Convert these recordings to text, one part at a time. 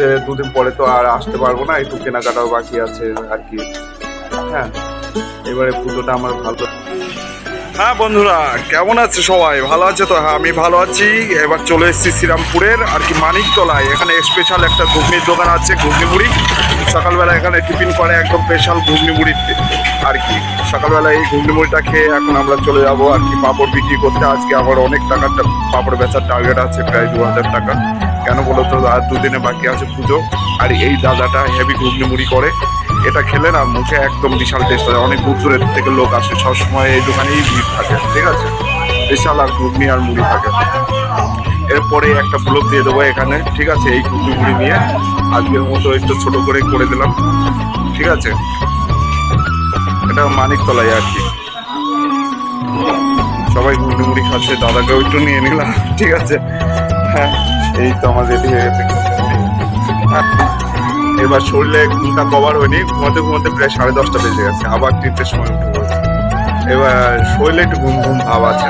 মধ্যে দুদিন পরে তো আর আসতে পারব না, একটু কেনাকাটাও বাকি আছে আর কি। হ্যাঁ এবারে পুজোটা আমার ভালো। হ্যাঁ বন্ধুরা, কেমন আছে সবাই? ভালো আছে তো? হ্যাঁ আমি ভালো আছি। এবার চলে এসেছি শ্রীরামপুরের আর কি মানিকতলায়। এখানে স্পেশাল একটা ঘুগনির দোকান আছে ঘুগনি মুড়ি সকালবেলা এখানে টিফিন করে একদম স্পেশাল ঘুগনি মুড়ি আর কি। সকালবেলা এই ঘুগনি মুড়িটা খেয়ে এখন আমরা চলে যাব আর কি, পাঁপড় বিক্রি করতে। আজকে আবার অনেক টাকার পাঁপড় বেচার টার্গেট আছে, প্রায় দু হাজার টাকা। কেন বলো তো? আর দুদিনে বাকি আছে পুজো। আর এই দাদাটা হেভি ঘুগনি মুড়ি করে। এটা খেলে না মুখে একদম বিশাল টেস্ট হয়। অনেক দূর দূরের থেকে লোক আসে। সবসময় এই দোকানেই ভিড় থাকে, ঠিক আছে? বিশাল আর ঘুগনি আর মুড়ি থাকে। এরপরে একটা ব্লগ দিয়ে দেবো এখানে, ঠিক আছে? এই ঘুগনি মুড়ি নিয়ে। আজকের মতো একটু ছোট করে করে দিলাম, ঠিক আছে? এটা মানিকতলায় আর কি। সবাই ঘুগনি মুড়ি খাচ্ছে, দাদাকেও একটু নিয়ে নিলাম, ঠিক আছে? হ্যাঁ। এই তো আমার রেডি হয়ে গেছে। এবার শরীরে ঘুমটা কভার হয়নি, ঘুমাতে ঘুমাতে প্রায় সাড়ে দশটা বেজে গেছে, আবার তিনটের সময় উঠে পড়েছে এবার শরীরে একটু ঘুম ঘুম ভাব আছে।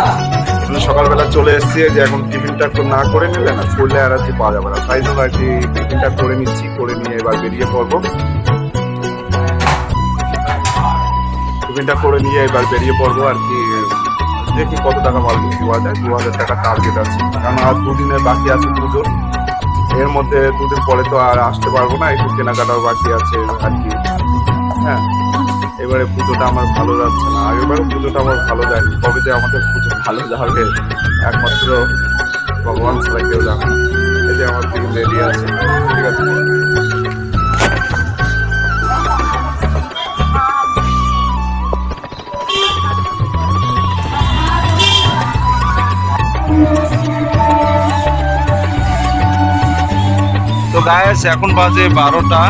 সকালবেলা চলে এসেছি যে এখন টিফিনটা একটু না করে নিলে না, শরীরে এনার্জি পাওয়া যাবে না। তাই জন্য আর কি টিফিনটা করে নিচ্ছি, করে নিয়ে এবার বেরিয়ে পড়ব। টিফিনটা করে নিয়ে এবার বেরিয়ে পড়ব আর কি। দেখি কত টাকা মাল বিক্রি করা যায়, দু হাজার টাকা টার্গেট আছে। কারণ আর দুদিনের বাকি আছে পুজো এর মধ্যে দুদিন পরে তো আর আসতে পারব না, একটু কেনাকাটাও বাকি আছে আর কি। হ্যাঁ এবারে পুজোটা আমার ভালো যাচ্ছে না। আর আগেবারও পুজোটা আমার ভালো যায়নি। কবে যে আমাদের পুজো ভালো যাবে, একমাত্র ভগবান ছাড়া কেউ জানে যে আমার দিকে রেডি আছে। ঠিক আছে। তো গায়েস এখন বাজে বারোটা,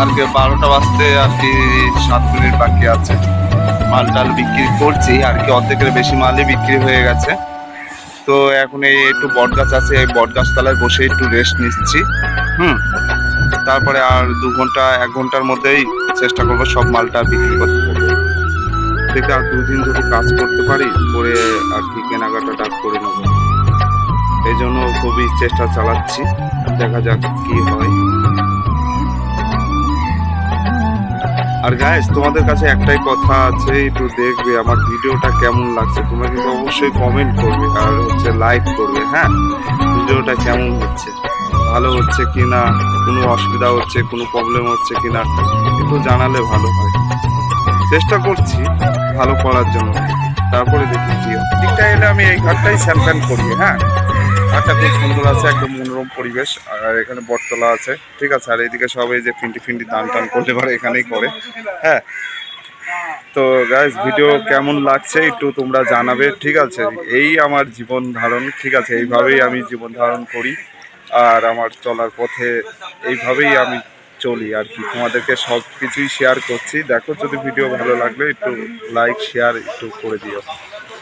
আর কি বারোটা বাজতে আর কি সাত মিনিট বাকি আছে। মাল টাল বিক্রি করছি, আর কি অর্ধেকের বেশি মালই বিক্রি হয়ে গেছে। তো এখন এই একটু বট গাছ আছে, এই বট গাছ তলায় বসে একটু রেস্ট নিচ্ছি। হুম, তারপরে আর দু ঘণ্টা, এক ঘণ্টার মধ্যেই চেষ্টা করব সব মালটা বিক্রি করতে। দেখে আর দুদিন যদি কাজ করতে পারি, করে আর কি কেনাকাটাটা করে নেব। এই জন্য খুবই চেষ্টা চালাচ্ছি। দেখা যাক কি হয়। আর গাইস তোমাদের কাছে একটাই কথা আছে, একটু দেখবে আমার ভিডিওটা কেমন লাগছে। তোমরা কিন্তু অবশ্যই কমেন্ট করবে আর হচ্ছে লাইক করবে হ্যাঁ? ভিডিওটা কেমন হচ্ছে? ভালো হচ্ছে কি না কোনো অসুবিধা হচ্ছে, কোনো প্রবলেম হচ্ছে কি না একটু জানালে ভালো হয়। চেষ্টা করছি ভালো করার জন্য। তারপরে দেখি কি ঠিকটা এলে আমি এই ঘাটটাই স্যাম্পেন করি হ্যাঁ? খুব সুন্দর আছে, একদম মনোরম পরিবেশ, আর এখানে বটতলা আছে, ঠিক আছে? আর এইদিকে সবাই যে ফিন্টি ফিন্টি দান টান করতে পারে, এখানেই করে। হ্যাঁ? তো গাইজ ভিডিও কেমন লাগছে একটু তোমরা জানাবে, ঠিক আছে? এই আমার জীবন ধারণ, ঠিক আছে? এইভাবেই আমি জীবন ধারণ করি, আর আমার চলার পথে এইভাবেই আমি চলি, আর কি। তোমাদেরকে সব কিছুই শেয়ার করছি। দেখো, যদি ভিডিও ভালো লাগলে একটু লাইক শেয়ার একটু করে দিও।